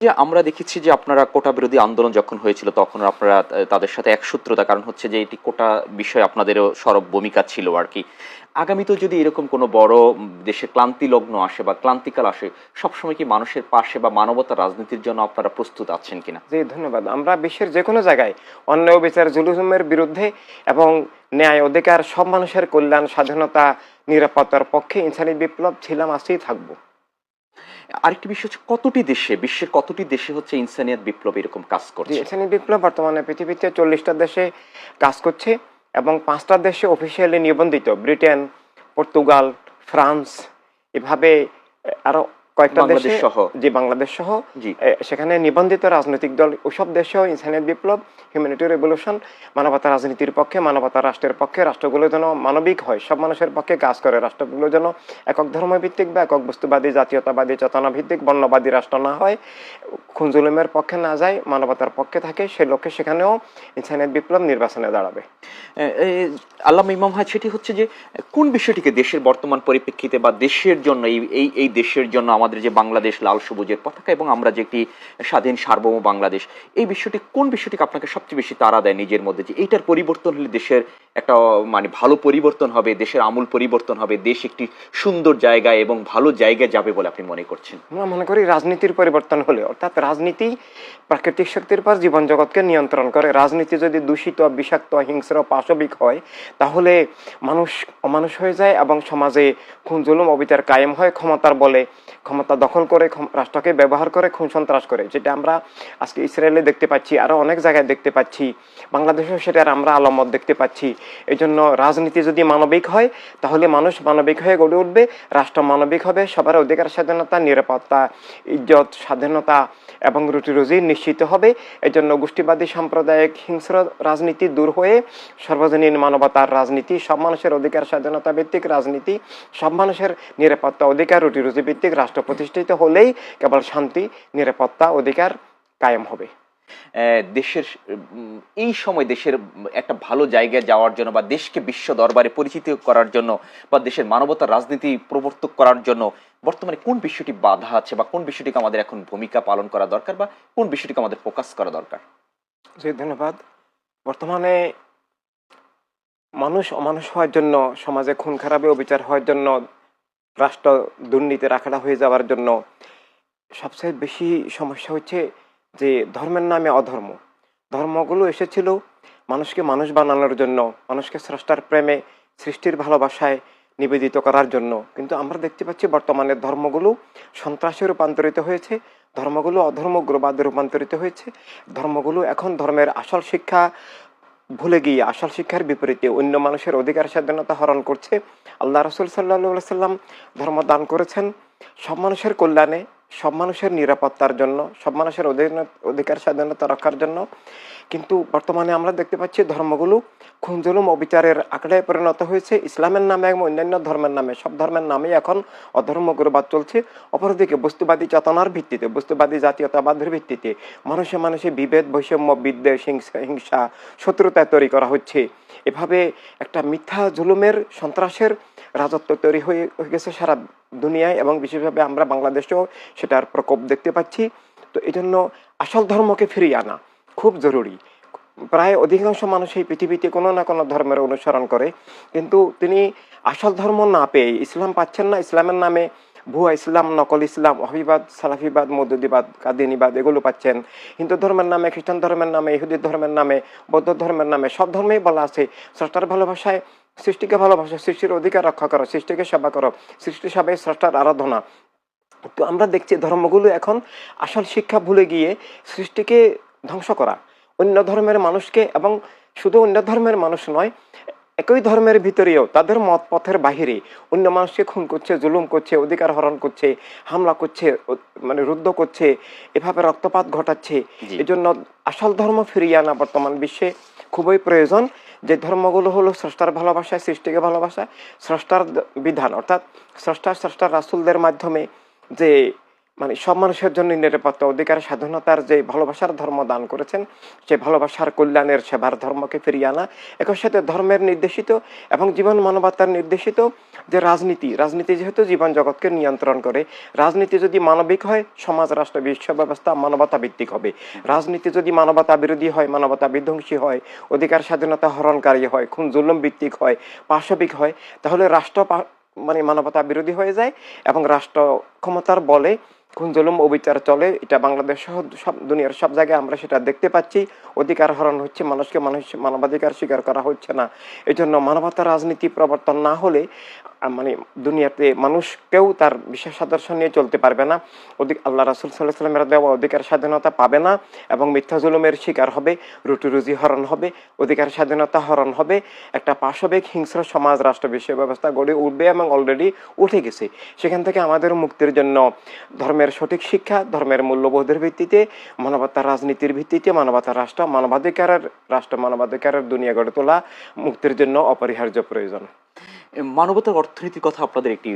যে আমরা দেখেছি যে আপনারা কোটা বিরোধী আন্দোলন যখন হয়েছিল, তখন আপনারা তাদের সাথে একসূত্রতা, কারণ হচ্ছে যে এটি কোটা বিষয়ে আপনাদেরও সরব ভূমিকা ছিল আর কি। আগামীতেও যদি এরকম কোনো বড় দেশে ক্লান্তি লগ্ন আসে বা ক্লান্তিকাল আসে, সবসময় কি মানুষের পাশে বা মানবতা রাজনীতির জন্য আপনারা প্রস্তুত আছেন কিনা? জি, ধন্যবাদ। আমরা বিশ্বের যে কোনো জায়গায় অন্যায় বিচার জুলুমের বিরুদ্ধে এবং ন্যায়, অধিকার, সব মানুষের কল্যাণ, স্বাধীনতা, নিরাপত্তার পক্ষে ইনসানি বিপ্লব ছিলাম আসতেই থাকব। আরেকটি বিষয় হচ্ছে কতটি দেশে, বিশ্বের কতটি দেশে হচ্ছে ইনসানিয়াত বিপ্লব এরকম কাজ করছে? ইনসানি বিপ্লব বর্তমানে পৃথিবীতে চল্লিশটা দেশে কাজ করছে এবং পাঁচটা দেশে অফিসিয়ালি নিবন্ধিত, ব্রিটেন, পর্তুগাল, ফ্রান্স, এভাবে আরও আরও কয়েকটা দেশে। যে বাংলাদেশ সহ। জি। সেখানে নিবন্ধিত রাজনৈতিক দল ওসব দেশেও ইনসানিয়ত বিপ্লব রেভলিউশন মানবতা রাজনীতির পক্ষে মানবতা রাষ্ট্রের পক্ষে রাষ্ট্রগুলো যেন মানবিক হয় সব মানুষের পক্ষে কাজ করে রাষ্ট্রগুলো যেন একক ধর্মভিত্তিক বা একক বস্তুবাদী জাতীয়তাবাদী বর্ণবাদী রাষ্ট্র না হয় খুনজুলুমের পক্ষে না যায় মানবতার পক্ষে থাকে সে লক্ষ্যে সেখানেও ইনসানিয়ত বিপ্লব নির্বাচনে দাঁড়াবে। আল্লাহ ইমাম হয় সেটি হচ্ছে যে কোন বিষয়টিকে দেশের বর্তমান পরিপ্রেক্ষিতে বা দেশের জন্য এই এই এই দেশের জন্য আমাদের যে বাংলাদেশ লাল সবুজের পতাকা এবং আমরা যে একটি স্বাধীন, সার্বভৌম বাংলাদেশ, এই বিষয়টি কোন বিষয়টিকে আপনাকে সবচেয়ে বেশি তাড়া দেয় নিজের মধ্যে? যে এইটার পরিবর্তন হলে দেশের একটা মানে ভালো পরিবর্তন হবে, দেশের আমূল পরিবর্তন হবে, দেশ একটি সুন্দর জায়গায় এবং ভালো জায়গায় যাবে বলে আপনি মনে করছেন? আমরা মনে করি রাজনীতির পরিবর্তন হলে, অর্থাৎ রাজনীতি প্রাকৃতিক শক্তির পর জীবন জগৎকে নিয়ন্ত্রণ করে। রাজনীতি যদি দূষিত, বিষাক্ত, হিংস্র, পাশবিক হয়, তাহলে মানুষ অমানুষ হয়ে যায় এবং সমাজে খুন জুলুম অবিচার কায়েম হয় ক্ষমতার বলে। ক্ষমতা দখল করে রাষ্ট্রকে ব্যবহার করে খুন সন্ত্রাস করে, যেটা আমরা আজকে ইসরায়েলে দেখতে পাচ্ছি, আরও অনেক জায়গায় দেখতে পাচ্ছি, বাংলাদেশেও সেটার আমরা আলামত দেখতে পাচ্ছি। এই জন্য রাজনীতি যদি মানবিক হয়, তাহলে মানুষ মানবিক হয়ে গড়ে উঠবে, রাষ্ট্র মানবিক হবে, সবার অধিকার, স্বাধীনতা, নিরাপত্তা, ইজ্জত, স্বাধীনতা এবং রুটি রুজি নিশ্চিত হবে। এই জন্য গোষ্ঠীবাদী, সাম্প্রদায়িক, হিংস্র রাজনীতি দূর হয়ে সর্বজনীন মানবতার রাজনীতি, সব মানুষের অধিকার, স্বাধীনতা ভিত্তিক রাজনীতি, সব মানুষের নিরাপত্তা, অধিকার, রুটি রুজি ভিত্তিক রাষ্ট্র প্রতিষ্ঠিত হলেই কেবল শান্তি নিরাপত্তা অধিকার কায়েম হবে। দেশের এই সময় দেশের একটা ভালো জায়গায় যাওয়ার জন্য বা দেশকে বিশ্ব দরবারে পরিচিত করার জন্য বা দেশের মানবতার রাজনীতি প্রবর্তক করার জন্য বর্তমানে কোন বিষয়টি বাধা আছে বা কোন বিষয়টিকে আমাদের এখন ভূমিকা পালন করা দরকার বা কোন বিষয়টিকে আমাদের ফোকাস করা দরকার? জি ধন্যবাদ। বর্তমানে মানুষ অমানুষ হওয়ার জন্য সমাজে খুন খারাপে অবিচার হওয়ার জন্য রাষ্ট্র দুর্নীতি রাখাটা হয়ে যাওয়ার জন্য সবচেয়ে বেশি সমস্যা হচ্ছে যে ধর্মের নামে অধর্ম। ধর্মগুলো এসেছিল মানুষকে মানুষ বানানোর জন্য, মানুষকে স্রষ্টার প্রেমে, সৃষ্টির ভালোবাসায় নিবেদিত করার জন্য। কিন্তু আমরা দেখতে পাচ্ছি বর্তমানে ধর্মগুলো সন্ত্রাসে রূপান্তরিত হয়েছে, ধর্মগুলো অধর্ম গ্রবাদে রূপান্তরিত হয়েছে, ধর্মগুলো এখন ধর্মের আসল শিক্ষা ভুলে গিয়ে আসল শিক্ষার বিপরীতে অন্য মানুষের অধিকার স্বাধীনতা হরণ করছে। আল্লাহ রসুল সাল্লাহ সাল্লাম ধর্ম দান করেছেন। সব মানুষের কল্যাণে, সব মানুষের নিরাপত্তার জন্য, সব মানুষের অধিকার স্বাধীনতা রক্ষার জন্য কিন্তু বর্তমানে আমরা দেখতে পাচ্ছি ধর্মগুলো খুনজুলুম অবিচারের আঁকড়ায় পরিণত হয়েছে। ইসলামের নামে এবং অন্যান্য ধর্মের নামে। সব ধর্মের নামে এখন অধর্ম গুরুবাদ চলছে। অপরদিকে বস্তুবাদী চেতনার ভিত্তিতে, বস্তুবাদী জাতীয়তাবাদের ভিত্তিতে মানুষে মানুষে বিভেদ, বৈষম্য, বিদ্বেষ, হিংসা হিংসা, শত্রুতা তৈরি করা হচ্ছে। এভাবে একটা মিথ্যা জুলুমের সন্ত্রাসের রাজত্ব তৈরি হয়ে গেছে সারা দুনিয়ায় এবং বিশেষভাবে আমরা বাংলাদেশেও সেটার প্রকোপ দেখতে পাচ্ছি। তো এই জন্য আসল ধর্মকে ফিরিয়ে আনা খুব জরুরি। প্রায় অধিকাংশ মানুষ এই পৃথিবীতে কোনো না কোনো ধর্মের অনুসরণ করে, কিন্তু তিনি আসল ধর্ম না পেয়ে ইসলাম পাচ্ছেন না। ইসলামের নামে ভুয়া ইসলাম, নকল ইসলাম অহিবাদ সালাফিবাদ, মদুদিবাদ, কাদিনীবাদ এগুলো পাচ্ছেন। হিন্দু ধর্মের নামে, খ্রিস্টান ধর্মের নামে, ইহুদি ধর্মের নামে, বৌদ্ধ ধর্মের নামে সব ধর্মেই বলা আছে। স্রষ্টার ভালোবাসায় সৃষ্টিকে ভালোবাসা, সৃষ্টির অধিকার রক্ষা করো, সৃষ্টিকে সেবা করো, সৃষ্টি সবাই স্রষ্টার আরাধনা। তো আমরা দেখছি ধর্মগুলো এখন আসল শিক্ষা ভুলে গিয়ে সৃষ্টিকে ধ্বংস করা। অন্য ধর্মের মানুষকে এবং শুধু অন্য ধর্মের মানুষ নয় একই ধর্মের ভিতরেও তাদের মত পথের বাহিরে অন্য মানুষকে খুন করছে জুলুম করছে অধিকার হরণ করছে হামলা করছে মানে রুদ্ধ করছে এভাবে রক্তপাত ঘটাচ্ছে। এজন্য আসল ধর্ম ফিরিয়ে আনা বর্তমান বিশ্বে খুবই প্রয়োজন। যে ধর্মগুলো হলো স্রষ্টার ভালোবাসা সৃষ্টিকে ভালোবাসা স্রষ্টার বিধান অর্থাৎ স্রষ্টা স্রষ্টার রাসুলদের মাধ্যমে যে মানে সব মানুষের জন্য নিরাপত্তা অধিকার, স্বাধীনতার যে ভালোবাসার ধর্ম দান করেছেন সেই ভালোবাসার কল্যাণের সেবার ধর্মকে ফিরিয়ে আনা, একই সাথে ধর্মের নির্দেশিত এবং জীবন মানবতার নির্দেশিত যে রাজনীতি রাজনীতি যেহেতু জীবন জগৎকে নিয়ন্ত্রণ করে, রাজনীতি যদি মানবিক হয়, সমাজ, রাষ্ট্র, বিশ্ব ব্যবস্থা মানবতা ভিত্তিক হবে। রাজনীতি যদি মানবতা বিরোধী হয়, মানবতা বিধ্বংসী হয়, অধিকার স্বাধীনতা হরণকারী হয়, খুন, জুলুম ভিত্তিক হয়, পাশবিক হয়, তাহলে রাষ্ট্র মানে মানবতা বিরোধী হয়ে যায় এবং রাষ্ট্র ক্ষমতার বলে খুন জুলুম, অবিচার চলে, এটা বাংলাদেশ সহ সব দুনিয়ার সব জায়গায় আমরা সেটা দেখতে পাচ্ছি। অধিকার হরণ হচ্ছে, মানুষকে মানুষ মানবাধিকার স্বীকার করা হচ্ছে না। এজন্য জন্য মানবতা রাজনীতি প্রবর্তন না হলে মানে দুনিয়াতে মানুষকেও তার বিশেষ আদর্শ নিয়ে চলতে পারবে না। অধিক আল্লাহ রাসুল সাল্লাহ সাল্লামের দেওয়া অধিকার স্বাধীনতা পাবে না এবং মিথ্যা জুলুমের শিকার হবে রুটি রুজি হরণ হবে, অধিকার স্বাধীনতা হরণ হবে। একটা পাশবিক হিংস্র সমাজ, রাষ্ট্র বিশ্ব ব্যবস্থা গড়ে উঠবে এবং অলরেডি উঠে গেছে। সেখান থেকে আমাদের মুক্তির জন্য ধর্মের সঠিক শিক্ষা, ধর্মের মূল্যবোধের ভিত্তিতে, মানবতার রাজনীতির ভিত্তিতে, মানবতার রাষ্ট্র, মানবাধিকারের রাষ্ট্র, মানবাধিকারের দুনিয়া গড়ে তোলা মুক্তির জন্য অপরিহার্য প্রয়োজন। মানবতার অর্থনীতির কথা আপনাদের একটি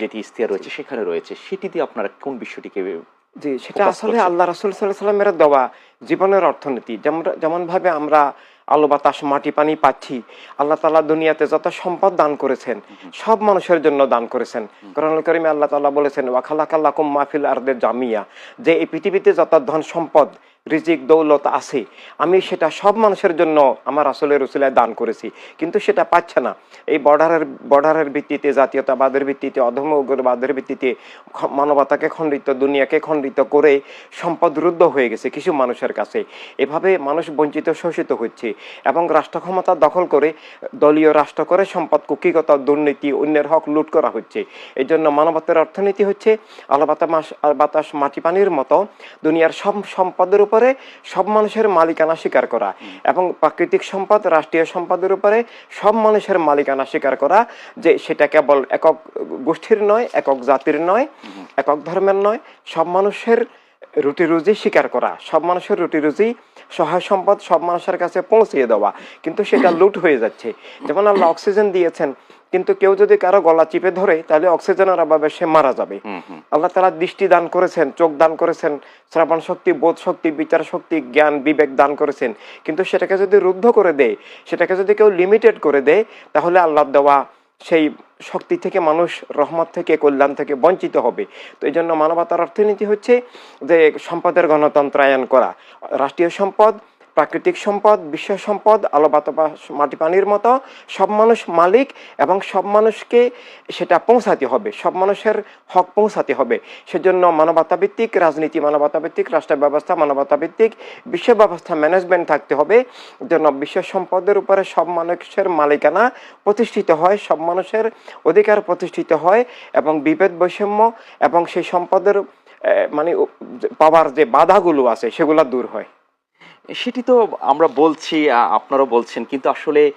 যেটি ইস্তিয়ার রয়েছে সেখানে রয়েছে। সেটি দিয়ে আপনারা কোন বিষয়টিকে জি সেটা আসলে। আল্লাহ রাসুল সাল্লাহ সাল্লামের দেওয়া জীবনের অর্থনীতি। যেমন যেমন ভাবে আমরা আলো বাতাস মাটি পানি পাচ্ছি আল্লাহ তালা দুনিয়াতে যত সম্পদ দান করেছেন সব মানুষের জন্য দান করেছেন। কোরআন করিমে আল্লাহ তালা বলেছেন ওয়াখালাকাল্লাকুম মাহফিল আরদের জামিয়া যে এই পৃথিবীতে যত ধন সম্পদ রিজিক, দৌলত আছে। আমি সেটা সব মানুষের জন্য আমার আসলে রসুলায় দান করেছি, কিন্তু সেটা পাচ্ছে না। এই বর্ডারের বর্ডারের ভিত্তিতে, জাতীয়তাবাদের ভিত্তিতে অধর্ম উগ্রবাদের ভিত্তিতে মানবতাকে খণ্ডিত, দুনিয়াকে খণ্ডিত করে সম্পদ রুদ্ধ হয়ে গেছে কিছু মানুষের কাছে। এভাবে মানুষ বঞ্চিত, শোষিত হচ্ছে এবং রাষ্ট্র ক্ষমতা দখল করে, দলীয় রাষ্ট্র করে সম্পদ কুকিগত দুর্নীতি, অন্যের হক লুট করা হচ্ছে। এই জন্য মানবতার অর্থনীতি হচ্ছে আলো বাতাস, মাটি পানির মতো দুনিয়ার সব সম্পদের উপরে সব মানুষের মালিকানা স্বীকার করা এবং প্রাকৃতিক সম্পদ, রাষ্ট্রীয় সম্পদের উপরে সব মানুষের মালিকানা স্বীকার করা যে সেটা কেবল একক গোষ্ঠীর নয়, একক জাতির নয়, একক ধর্মের নয়, সব মানুষের রুটি রুজি স্বীকার করা, সব মানুষের রুটি রুজি সহায় সম্পদ সব মানুষের কাছে পৌঁছিয়ে দেওয়া। কিন্তু সেটা লুট হয়ে যাচ্ছে। যেমন আল্লাহ অক্সিজেন দিয়েছেন কিন্তু কেউ যদি কারও গলা চিপে ধরে তাহলে অক্সিজেনের অভাবে সে মারা যাবে। আল্লাহ তালা দৃষ্টি দান করেছেন চোখ দান করেছেন শ্রাবণ শক্তি বোধ শক্তি বিচার শক্তি জ্ঞান বিবেক দান করেছেন। কিন্তু সেটাকে যদি রুদ্ধ করে দেয় সেটাকে যদি কেউ লিমিটেড করে দেয় তাহলে আল্লাহ দেওয়া সেই শক্তি থেকে মানুষ রহমত থেকে কল্যাণ থেকে বঞ্চিত হবে। তো এই জন্য মানবতার অর্থনীতি হচ্ছে যে সম্পদের গণতন্ত্রায়ন করা। রাষ্ট্রীয় সম্পদ প্রাকৃতিক সম্পদ, বিশ্ব সম্পদ, আলো, বাতাস, মাটি, পানির মতো সব মানুষ মালিক এবং সব মানুষকে সেটা পৌঁছাতে হবে। সব মানুষের হক পৌঁছাতে হবে। সেজন্য মানবতা ভিত্তিক রাজনীতি মানবতা ভিত্তিক রাষ্ট্র ব্যবস্থা মানবতা ভিত্তিক বিশ্ব ব্যবস্থা ম্যানেজমেন্ট থাকতে হবে। যেন বিশ্ব সম্পদের উপরে সব মানুষের মালিকানা প্রতিষ্ঠিত হয়, সব মানুষের অধিকার প্রতিষ্ঠিত হয় এবং বিভেদ বৈষম্য এবং সেই সম্পদের মানে পাওয়ার যে বাধাগুলো আছে সেগুলো দূর হয়। সেটি তো আমরা বলছি আ- আপনারাও বলছেন কিন্তু আসলে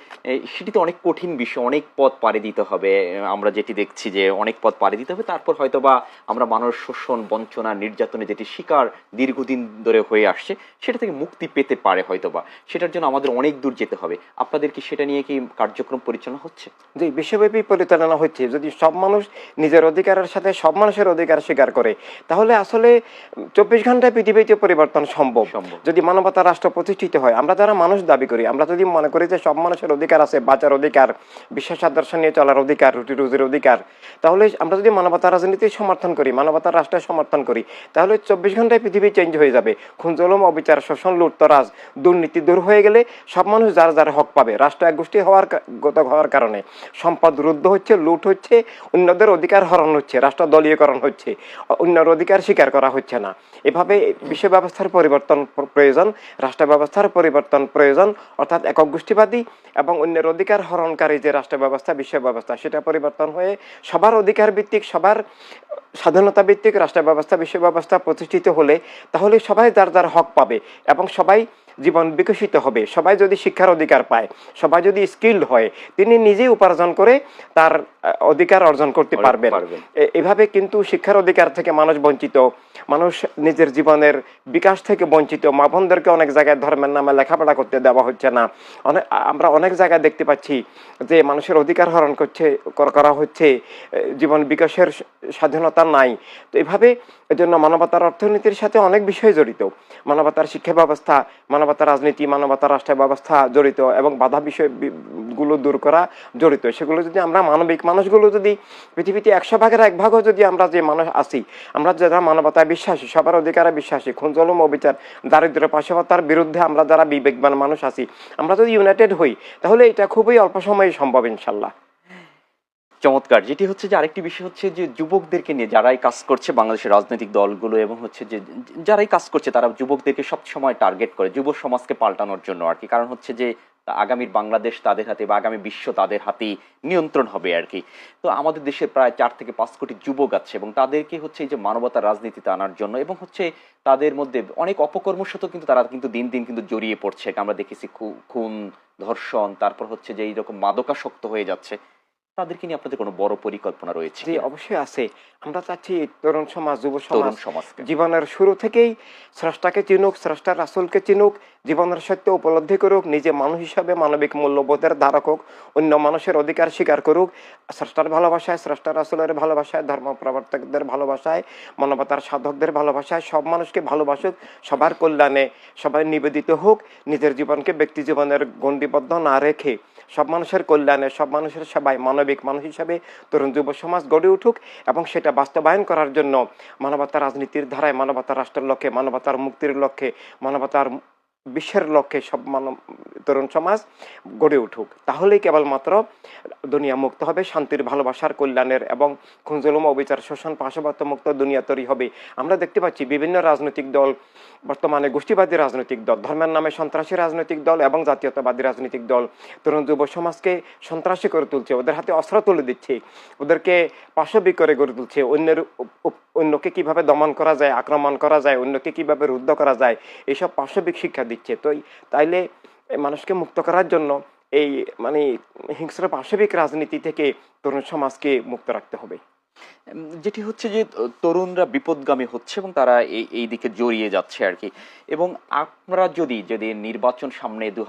সেটি তো অনেক কঠিন বিষয় অনেক পথ পাড়ি দিতে হবে। আমরা যেটি দেখছি যে অনেক পথ পাড়ি দিতে হবে তারপর হয়তো বা আমরা মানুষ শোষণ বঞ্চনা নির্যাতনে যেটি শিকার দীর্ঘদিন ধরে হয়ে আসছে সেটা থেকে মুক্তি পেতে পারে হয়তো বা সেটার জন্য আমাদের অনেক দূর যেতে হবে। আপনাদের কি সেটা নিয়ে কি কার্যক্রম পরিচালনা হচ্ছে? যে বিশ্বব্যাপী পরিচালনা হচ্ছে। যদি সব মানুষ নিজের অধিকারের সাথে সব মানুষের অধিকার স্বীকার করে তাহলে আসলে চব্বিশ ঘন্টায় পৃথিবীতে পরিবর্তন সম্ভব। সম্ভব। যদি মানবতা রাষ্ট্র প্রতিষ্ঠিত হয়। আমরা যারা মানুষ দাবি করি, আমরা যদি মনে করি যে সব মানুষের অধিকার আছে, বাঁচার অধিকার, বিশ্বাস আদর্শ নিয়ে চলার অধিকার, রুটি রুজির অধিকার, তাহলে আমরা যদি মানবতা রাজনীতি সমর্থন করি মানবতার রাষ্ট্রের সমর্থন করি, তাহলে চব্বিশ ঘন্টায় পৃথিবী চেঞ্জ হয়ে যাবে। খুনজলম অবিচার, শোষণ, লুটতরাজ, দুর্নীতি দূর হয়ে গেলে সব মানুষ যার যার হক পাবে। রাষ্ট্র এক গোষ্ঠী হওয়ার গত হওয়ার কারণে। সম্পদ রুদ্ধ হচ্ছে, লুট হচ্ছে, অন্যদের অধিকার হরণ হচ্ছে, রাষ্ট্র দলীয়করণ হচ্ছে। অন্যের অধিকার স্বীকার করা হচ্ছে না। এভাবে বিশ্ব ব্যবস্থার পরিবর্তন প্রয়োজন। রাষ্ট্র ব্যবস্থার পরিবর্তন প্রয়োজন, অর্থাৎ একক গোষ্ঠীবাদী এবং অন্যের অধিকার হরণকারী যে রাষ্ট্র ব্যবস্থা বিশ্ব ব্যবস্থা সেটা পরিবর্তন হয়ে সবার অধিকার ভিত্তিক, সবার স্বাধীনতা ভিত্তিক রাষ্ট্র ব্যবস্থা বিশ্ব ব্যবস্থা প্রতিষ্ঠিত হলে তাহলে সবাই যার যার হক পাবে এবং সবাই জীবন বিকশিত হবে। সবাই যদি শিক্ষার অধিকার পায় সবাই যদি স্কিল্ড হয় তিনি নিজেই উপার্জন করে তার অধিকার অর্জন করতে পারবেন। এভাবে কিন্তু শিক্ষার অধিকার থেকে মানুষ বঞ্চিত। মানুষ নিজের জীবনের বিকাশ থেকে বঞ্চিত। মা বোনদেরকে অনেক জায়গায় ধর্মের নামে লেখাপড়া করতে দেওয়া হচ্ছে না। অনেক আমরা অনেক জায়গায় দেখতে পাচ্ছি যে মানুষের অধিকার হরণ করছে করা হচ্ছে। জীবন বিকাশের স্বাধীনতা নাই। তো এভাবে এজন্য মানবতার অর্থনীতির সাথে অনেক বিষয় জড়িত। মানবতার শিক্ষা ব্যবস্থা মানবতার রাজনীতি, মানবতার রাষ্ট্র ব্যবস্থা জড়িত এবং বাধা বিষয় বি- গুলো দূর করা জড়িত। সেগুলো যদি আমরা মানবিক মানুষগুলো যদি পৃথিবীতে একশো ভাগের এক ভাগও যদি আমরা যে মানুষ আছি, আমরা যারা মানবতায় বিশ্বাসী, সবার অধিকারে বিশ্বাসী, খুন, জলম, অবিচার দারিদ্র পাশবতার বিরুদ্ধে আমরা যারা বিবেকবান মানুষ আছি, আমরা যদি ইউনাইটেড হই, তাহলে এটা খুবই অল্প সময়ে সম্ভব ইনশাল্লাহ। চমৎকার। যেটি হচ্ছে যে আরেকটি বিষয় হচ্ছে যে যুবকদেরকে নিয়ে যারাই কাজ করছে বাংলাদেশের রাজনৈতিক দলগুলো এবং হচ্ছে যে যারাই কাজ করছে তারা যুবকদেরকে সব সময় টার্গেট করে, যুব সমাজকে পাল্টানোর জন্য আর কি কারণ হচ্ছে যে আগামীর বাংলাদেশ তাদের হাতে বা আগামী বিশ্ব তাদের হাতেই নিয়ন্ত্রণ হবে আর কি তো আমাদের দেশে প্রায় চার থেকে পাঁচ কোটি যুবক আছে এবং তাদেরকে হচ্ছে এই যে মানবতার রাজনীতিতে আনার জন্য এবং হচ্ছে তাদের মধ্যে অনেক অপকর্মের সাথেও কিন্তু তারা কিন্তু দিন দিন কিন্তু জড়িয়ে পড়ছে। আমরা দেখেছি খুন, ধর্ষণ, তারপর হচ্ছে যে এইরকম মাদকাসক্ত হয়ে যাচ্ছে। তাদেরকে নিয়ে আপনাদের কোনো বড় পরিকল্পনা রয়েছে জি অবশ্যই আছে। আমরা চাচ্ছি তরুণ সমাজ যুব তরুণ সমাজ জীবনের শুরু থেকেই স্রষ্টাকে চিনুক স্রষ্টার রাসুলকে চিনুক জীবনের সত্য উপলব্ধি করুক নিজে মানুষ হিসাবে মানবিক মূল্যবোধের ধারক হোক অন্য মানুষের অধিকার স্বীকার করুক। স্রষ্টার ভালোবাসায় স্রষ্টার রাসুলের ভালোবাসায় ধর্ম প্রবর্তকদের ভালোবাসায় মানবতার সাধকদের ভালোবাসায় সব মানুষকে ভালোবাসুক সবার কল্যাণে সবাই নিবেদিত হোক নিজের জীবনকে ব্যক্তি জীবনের গণ্ডিবদ্ধ না রেখে। সব মানুষের কল্যাণে, সব মানুষের সেবায় মানবিক মানুষ হিসাবে তরুণ যুব সমাজ গড়ে উঠুক এবং সেটা বাস্তবায়ন করার জন্য মানবতার রাজনীতির ধারায়, মানবতার রাষ্ট্রের লক্ষ্যে, মানবতার মুক্তির লক্ষ্যে, মানবতার বিশ্বের লক্ষ্যে সব তরুণ সমাজ গড়ে উঠুক। তাহলেই কেবলমাত্র দুনিয়া মুক্ত হবে, শান্তির, ভালোবাসার, কল্যাণের এবং খুঞ্জলম অবিচার, শোষণ পাশবত্ত মুক্ত দুনিয়া তৈরি হবে। আমরা দেখতে পাচ্ছি বিভিন্ন রাজনৈতিক দল, বর্তমানে গোষ্ঠীবাদী রাজনৈতিক দল, ধর্মের নামে সন্ত্রাসী রাজনৈতিক দল এবং জাতীয়তাবাদী রাজনৈতিক দল। তরুণ যুব সমাজকে সন্ত্রাসী করে তুলছে, ওদের হাতে অস্ত্র তুলে দিচ্ছে, ওদেরকে পাশবিক করে গড়ে তুলছে, অন্যের অন্যকে কীভাবে দমন করা যায়, আক্রমণ করা যায়, অন্যকে কীভাবে রুদ্ধ করা যায় এইসব পাশবিক শিক্ষা দিচ্ছে। তো তাইলে মানুষকে মুক্ত করার জন্য এই মানে হিংস্র পাশবিক রাজনীতি থেকে তরুণ সমাজকে মুক্ত রাখতে হবে। যেটি হচ্ছে যে, তরুণরা বিপদগামী হচ্ছে এবং তারা এই এই দিকে জড়িয়ে যাচ্ছে আর কি এবং আমরা যদি যদি নির্বাচন সামনে দু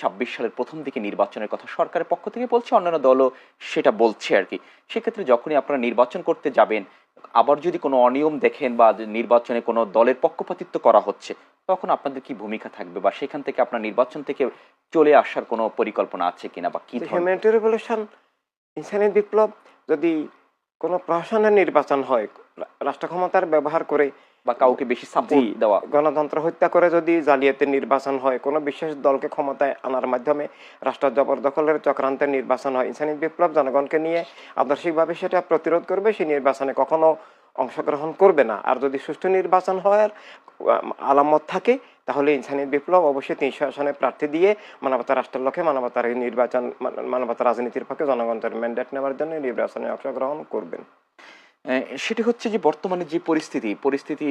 ছাব্বিশ সালের প্রথম দিকে নির্বাচনের কথা সরকারের পক্ষ থেকে বলছে, অন্যান্য দলও সেটা বলছে আর কি সেক্ষেত্রে যখনই আপনারা নির্বাচন করতে যাবেন আবার যদি কোনো অনিয়ম দেখেন বা নির্বাচনে কোনো দলের পক্ষপাতিত্ব করা হচ্ছে তখন আপনাদের কি ভূমিকা থাকবে বা সেখান থেকে আপনার নির্বাচন থেকে চলে আসার কোনো পরিকল্পনা আছে কিনা বা কি হিউম্যানিটি রেভলিউশন বিপ্লব যদি কোনো প্রশাসনের নির্বাচন হয় রাষ্ট্র ক্ষমতার ব্যবহার করে বা কাউকে বেশি সাপোর্ট দেওয়া। গণতন্ত্র হত্যা করে যদি জালিয়াতি নির্বাচন হয় কোনো বিশেষ দলকে ক্ষমতায় আনার মাধ্যমে রাষ্ট্র জবরদখলের চক্রান্তের নির্বাচন হয়। ইনসানি বিপ্লব জনগণকে নিয়ে আদর্শিকভাবে সেটা প্রতিরোধ করবে সেই নির্বাচনে কখনো অংশগ্রহণ করবে না। আর যদি সুষ্ঠু নির্বাচন হওয়ার আলামত থাকে তাহলে ইনসানি বিপ্লব অবশ্যই তিনশো আসনে প্রার্থী দিয়ে মানবতা রাষ্ট্রের লক্ষ্যে মানবতার নির্বাচন মানবতা রাজনীতির পক্ষে জনগণের ম্যান্ডেট নেওয়ার জন্য নির্বাচনে অংশগ্রহণ করবেন। সেটি হচ্ছে যে বর্তমানে যে পরিস্থিতি পরিস্থিতি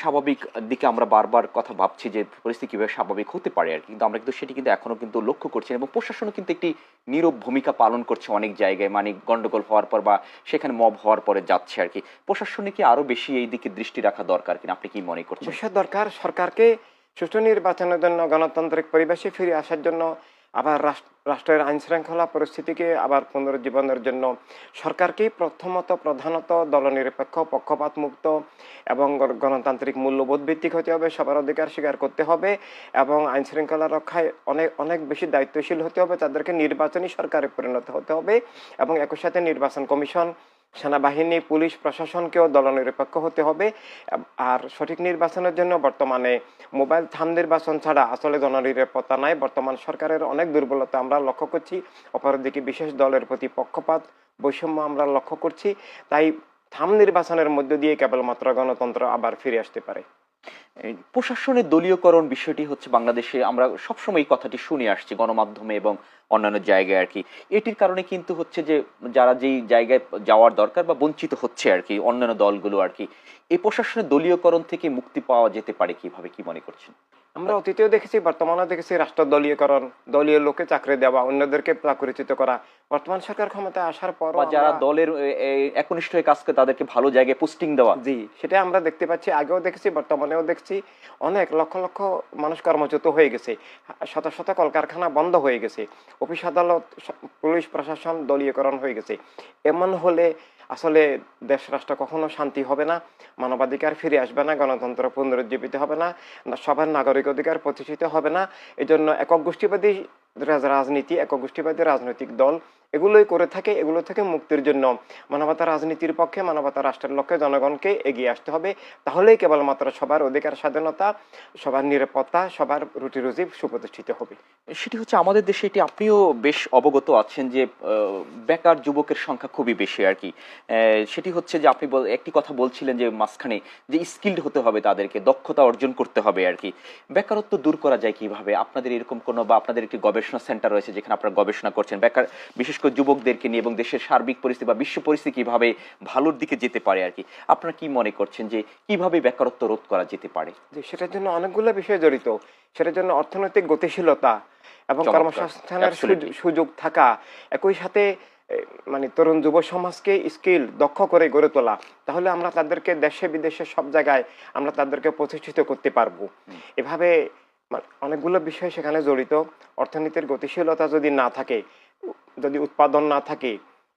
স্বাভাবিক দিকে আমরা বারবার কথা ভাবছি যে পরিস্থিতি কীভাবে স্বাভাবিক হতে পারে আর। কিন্তু আমরা কিন্তু সেটি কিন্তু এখনও কিন্তু লক্ষ্য করছি এবং প্রশাসনও কিন্তু একটি নীরব ভূমিকা পালন করছে অনেক জায়গায় মানে গন্ডগোল হওয়ার পর বা সেখানে মব হওয়ার পরে যাচ্ছে আর কি। প্রশাসনে কি আরও বেশি এই দিকে দৃষ্টি রাখা দরকার কিনা আপনি কি মনে করছেন? দরকার। সরকারকে সুষ্ঠু নির্বাচনের জন্য গণতান্ত্রিক পরিবেশে ফিরে আসার জন্য আবার রাষ্ট্র- রাষ্ট্রের আইন শৃঙ্খলা পরিস্থিতিকে আবার পুনরুজ্জীবনের জন্য সরকারকেই প্রথমত প্রধানত দলনিরপেক্ষ পক্ষপাত মুক্ত এবং গণতান্ত্রিক মূল্যবোধ ভিত্তিক হতে হবে, সবার অধিকার স্বীকার করতে হবে এবং আইন শৃঙ্খলা রক্ষায় অনেক অনেক বেশি দায়িত্বশীল হতে হবে, তাদেরকে নির্বাচনী সরকারে পরিণত হতে হবে এবং একই সাথে নির্বাচন কমিশন সেনাবাহিনী, পুলিশ প্রশাসনকেও দলনিরপেক্ষ হতে হবে। আর সঠিক নির্বাচনের জন্য বর্তমানে মোবাইল থাম নির্বাচন ছাড়া আসলে জননিরাপত্তা নাই। বর্তমান সরকারের অনেক দুর্বলতা আমরা লক্ষ্য করছি। অপরদিকে বিশেষ দলের প্রতি পক্ষপাত, বৈষম্য আমরা লক্ষ্য করছি। তাই থাম নির্বাচনের মধ্য দিয়ে কেবলমাত্র গণতন্ত্র আবার ফিরে আসতে পারে। প্রশাসনের দলীয়করণ বিষয়টি হচ্ছে বাংলাদেশে আমরা সবসময় এই কথাটি শুনে আসছি গণমাধ্যমে এবং অন্যান্য জায়গায় আর কি। এটির কারণে কিন্তু হচ্ছে যে যারা যেই জায়গায় যাওয়ার দরকার বা বঞ্চিত হচ্ছে আর কি অন্যান্য দলগুলো আর কি এই প্রশাসনের দলীয়করণ থেকে মুক্তি পাওয়া যেতে পারে কীভাবে কি মনে করছেন? আমরা অতীতেও দেখেছি বর্তমানেও দেখেছি রাষ্ট্র দলীয়করণ দলীয় লোকে চাকরি দেওয়া অন্যদেরকে পরিচিত করা। বর্তমান সরকার ক্ষমতায় আসার পর যারা দলের একনিষ্ঠ কাজ করে তাদেরকে ভালো জায়গায় পোস্টিং দেওয়া। জি সেটা আমরা দেখতে পাচ্ছি আগেও দেখেছি বর্তমানেও দেখছি। অনেক লক্ষ লক্ষ মানুষ কর্মচ্যুত হয়ে গেছে, শত শত কলকারখানা বন্ধ হয়ে গেছে, অফিস আদালত পুলিশ প্রশাসন দলীয়করণ হয়ে গেছে। এমন হলে আসলে দেশ রাষ্ট্র কখনো শান্তি হবে না, মানবাধিকার ফিরে আসবে না, গণতন্ত্র পুনরুজ্জীবিত হবে না সবার নাগরিক অধিকার প্রতিষ্ঠিত হবে না। এই জন্য একক গোষ্ঠীবাদী রাজনীতি একক গোষ্ঠীবাদী রাজনৈতিক দল এগুলোই করে থাকে, এগুলো থেকে মুক্তির জন্য। মানবতা রাজনীতির পক্ষে মানবতা রাষ্ট্রের লক্ষ্যে জনগণকে এগিয়ে আসতে হবে। তাহলেই কেবলমাত্র সবার অধিকার, স্বাধীনতা, সবার নিরাপত্তা, সবার রুটি রুজি সুপ্রতিষ্ঠিত হবে। সেটি হচ্ছে আমাদের দেশে, এটি আপনিও বেশ অবগত আছেন যে বেকার যুবকের সংখ্যা খুবই বেশি আর কি। সেটি হচ্ছে যে আপনি একটি কথা বলছিলেন যে মাঝখানে, যে স্কিল্ড হতে হবে তাদেরকে, দক্ষতা অর্জন করতে হবে আর কি। বেকারত্ব দূর করা যায় কীভাবে? আপনাদের এরকম কোনো বা আপনাদের একটি গবেষণা সেন্টার রয়েছে যেখানে আপনারা গবেষণা করছেন। বেকার বিশেষ করে যুবকদেরকে নিয়ে এবং দেশের সার্বিক পরিস্থিতি বা বিশ্ব পরিস্থিতি কীভাবে ভালোর দিকে যেতে পারে আর কি আপনারা কি মনে করছেন যে কীভাবে বেকারত্ব রোধ করা যেতে পারে? যে সেটার জন্য অনেকগুলো বিষয় জড়িত। সেটার জন্য অর্থনৈতিক গতিশীলতা এবং কর্মসংস্থানের সুযোগ থাকা একই সাথে মানে তরুণ যুব সমাজকে স্কিল দক্ষ করে গড়ে তোলা তাহলে আমরা তাদেরকে দেশে বিদেশে সব জায়গায় আমরা তাদেরকে প্রতিষ্ঠিত করতে পারব। এভাবে মা- অনেকগুলো বিষয় সেখানে জড়িত। অর্থনীতির গতিশীলতা যদি না থাকে যদি উৎপাদন না থাকে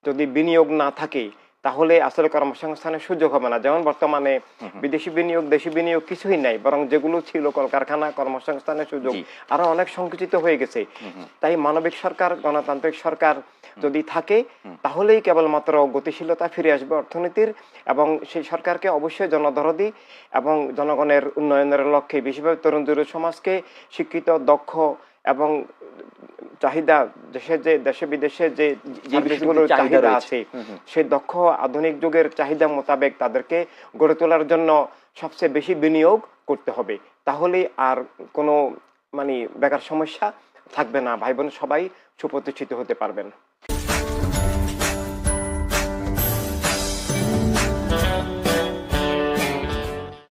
যদি বিনিয়োগ না থাকে তাহলে আসলে কর্মসংস্থানের সুযোগ হবে না। যেমন বর্তমানে বিদেশি বিনিয়োগ দেশি বিনিয়োগ কিছুই নাই বরং যেগুলো ছিল কলকারখানা কর্মসংস্থানের সুযোগ আরও অনেক সংকুচিত হয়ে গেছে। তাই মানবিক সরকার গণতান্ত্রিক সরকার যদি থাকে তাহলেই কেবলমাত্র গতিশীলতা ফিরে আসবে অর্থনীতির এবং সেই সরকারকে অবশ্যই জনদরদি এবং জনগণের উন্নয়নের লক্ষ্যে বেশিরভাগ তরুণ যুব সমাজকে শিক্ষিত দক্ষ এবং চাহিদা দেশে যে দেশে বিদেশে যে যে বিষয়গুলোর চাহিদা আছে। সেই দক্ষ আধুনিক যুগের চাহিদা মোতাবেক তাদেরকে গড়ে তোলার জন্য সবচেয়ে বেশি বিনিয়োগ করতে হবে। তাহলে আর কোনো মানে বেকার সমস্যা থাকবে না। ভাই বোন সবাই সুপ্রতিষ্ঠিত হতে পারবেন।